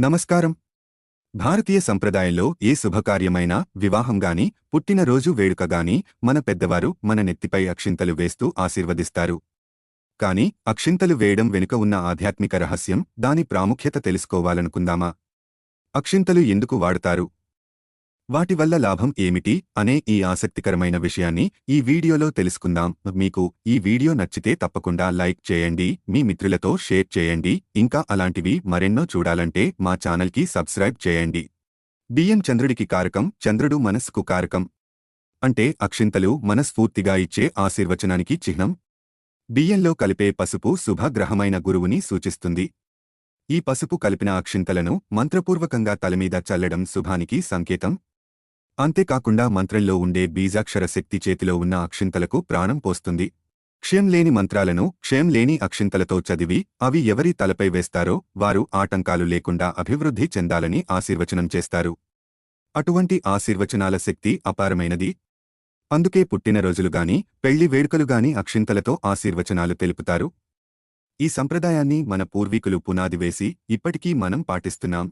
నమస్కారం. భారతీయ సంప్రదాయంలో ఏ శుభకార్యమైనా వివాహంగాని పుట్టినరోజు వేడుకగాని మన పెద్దవారు మన నెత్తిపై అక్షింతలు వేస్తూ ఆశీర్వదిస్తారు. కాని అక్షింతలు వేయడం వెనుక ఉన్న ఆధ్యాత్మిక రహస్యం దాని ప్రాముఖ్యత తెలుసుకోవాలనుకుందామా? అక్షింతలు ఎందుకు వాడతారు? వాటి వల్ల లాభం ఏమిటి అనే ఈ ఆసక్తికరమైన విషయాన్ని ఈ వీడియోలో తెలుసుకుందాం. మీకు ఈ వీడియో నచ్చితే తప్పకుండా లైక్ చేయండి మీ మిత్రులతో షేర్ చేయండి. ఇంకా అలాంటివి మరెన్నో చూడాలంటే మా ఛానల్కి సబ్స్క్రైబ్ చేయండి. బియ్యం చంద్రుడికి కారకం చంద్రుడు మనస్సుకు కారకం. అంటే అక్షింతలు మనస్ఫూర్తిగా ఇచ్చే ఆశీర్వచనానికి చిహ్నం. బియ్యంలో కలిపే పసుపు శుభగ్రహమైన గురువుని సూచిస్తుంది. ఈ పసుపు కలిపిన అక్షింతలను మంత్రపూర్వకంగా తలమీద చల్లడం శుభానికి సంకేతం. అంతేకాకుండా మంత్రంలో ఉండే బీజాక్షర శక్తి చేతిలో ఉన్న అక్షింతలకు ప్రాణం పోస్తుంది. క్షయం లేని మంత్రాలను క్షయం లేని అక్షింతలతో చదివి అవి ఎవరి తలపై వేస్తారో వారు ఆటంకాలు లేకుండా అభివృద్ధి చెందాలని ఆశీర్వచనం చేస్తారు. అటువంటి ఆశీర్వచనాల శక్తి అపారమైనది. అందుకే పుట్టినరోజులుగాని పెళ్ళి వేడుకలుగాని అక్షింతలతో ఆశీర్వచనాలు తెలుపుతారు. ఈ సంప్రదాయాన్ని మన పూర్వీకులు పునాది వేసి ఇప్పటికీ మనం పాటిస్తున్నాం.